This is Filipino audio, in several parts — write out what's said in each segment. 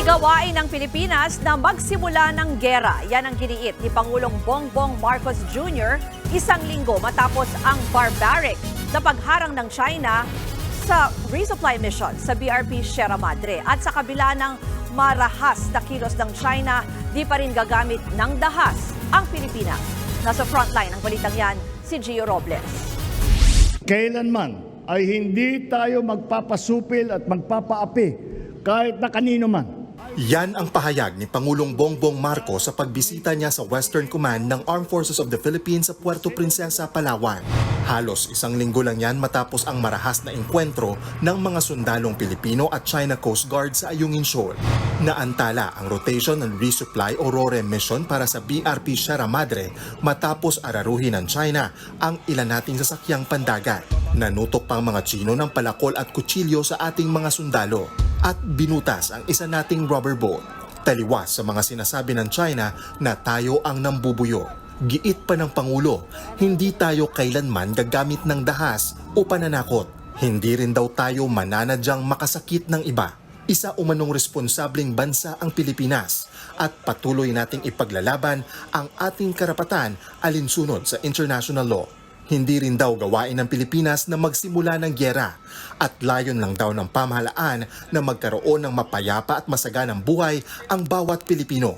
Gawain ng Pilipinas na magsimula ng gera. Yan ang giniit ni Pangulong Bongbong Marcos Jr. isang linggo matapos ang barbaric na pagharang ng China sa resupply mission sa BRP Sierra Madre. At sa kabila ng marahas na kilos ng China, di pa rin gagamit ng dahas ang Pilipinas. Nasa frontline ng balitang yan, si Gio Robles. kailanman ay hindi tayo magpapasupil at magpapaapi kahit na kanino man. Yan ang pahayag ni Pangulong Bongbong Marcos sa pagbisita niya sa Western Command ng Armed Forces of the Philippines sa Puerto Princesa, Palawan. Halos isang linggo lang yan matapos ang marahas na engkwentro ng mga sundalong Pilipino at China Coast Guard sa Ayungin Shoal. Naantala ang Rotation and Resupply o RORE mission para sa BRP Sierra Madre matapos araruhin ng China ang ilan nating sasakyang pandagat. Nanutok pang mga Chino ng palakol at kutsilyo sa ating mga sundalo at binutas ang isa nating rubber boat. Taliwas sa mga sinasabi ng China na tayo ang nambubuyo. Giit pa ng Pangulo, hindi tayo kailanman gagamit ng dahas o pananakot. Hindi rin daw tayo mananadyang makasakit ng iba. Isa umanong responsableng bansa ang Pilipinas at patuloy nating ipaglalaban ang ating karapatan alinsunod sa international law. Hindi rin daw gawain ng Pilipinas na magsimula ng gyera at layon lang daw ng pamahalaan na magkaroon ng mapayapa at masaganang buhay ang bawat Pilipino.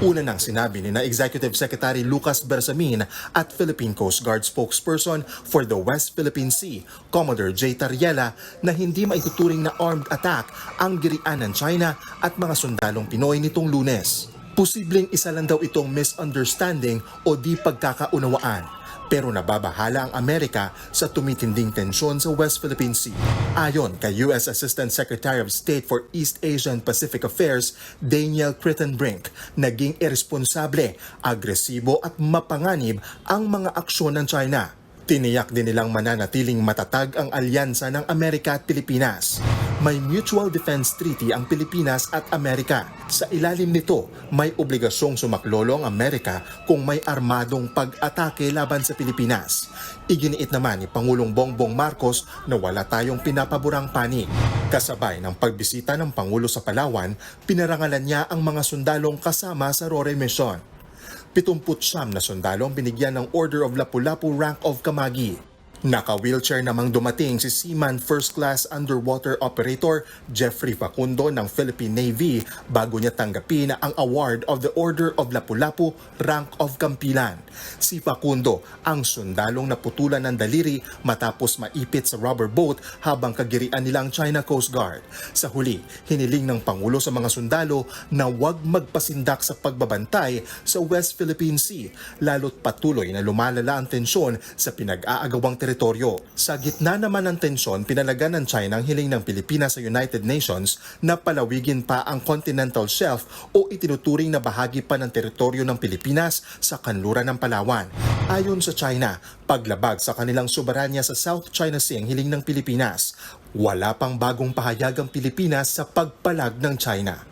Una nang sinabi ni na Executive Secretary Lucas Bersamin at Philippine Coast Guard spokesperson for the West Philippine Sea, Commodore J. Tariela, na hindi maituturing na armed attack ang girian ng China at mga sundalong Pinoy nitong lunes. Posibleng isa lang daw itong misunderstanding o di pagkakaunawaan pero nababahala ang Amerika sa tumitinding tensyon sa West Philippine Sea. Ayon kay U.S. Assistant Secretary of State for East Asia and Pacific Affairs, Daniel Crittenbrink, naging irresponsable, agresibo at mapanganib ang mga aksyon ng China. Tiniyak din nilang mananatiling matatag ang alyansa ng Amerika at Pilipinas. May Mutual Defense Treaty ang Pilipinas at Amerika. Sa ilalim nito, may obligasyong sumaklolo ang Amerika kung may armadong pag-atake laban sa Pilipinas. Iginiit naman ni Pangulong Bongbong Marcos na wala tayong pinapaborang panig. Kasabay ng pagbisita ng Pangulo sa Palawan, pinarangalan niya ang mga sundalong kasama sa RORE mission. 79 na sundalo ang binigyan ng Order of Lapu-Lapu Rank of Kamagi. Naka-wheelchair namang dumating si Seaman First Class Underwater Operator Jeffrey Facundo ng Philippine Navy bago niya tanggapin ang award of the Order of Lapu-Lapu Rank of Kampilan. Si Facundo ang sundalong naputulan ng daliri matapos maipit sa rubber boat habang kagirian nila ang China Coast Guard. Sa huli, hiniling ng Pangulo sa mga sundalo na huwag magpasindak sa pagbabantay sa West Philippine Sea lalo't patuloy na lumalala ang tensyon sa pinag-aagawang teritoryo. Sa gitna naman ng tensyon, pinalagan ng China ang hiling ng Pilipinas sa United Nations na palawigin pa ang continental shelf o itinuturing na bahagi pa ng teritoryo ng Pilipinas sa kanluran ng Palawan. Ayon sa China, paglabag sa kanilang soberanya sa South China Sea ang hiling ng Pilipinas. Wala pang bagong pahayag ang Pilipinas sa pagpalag ng China.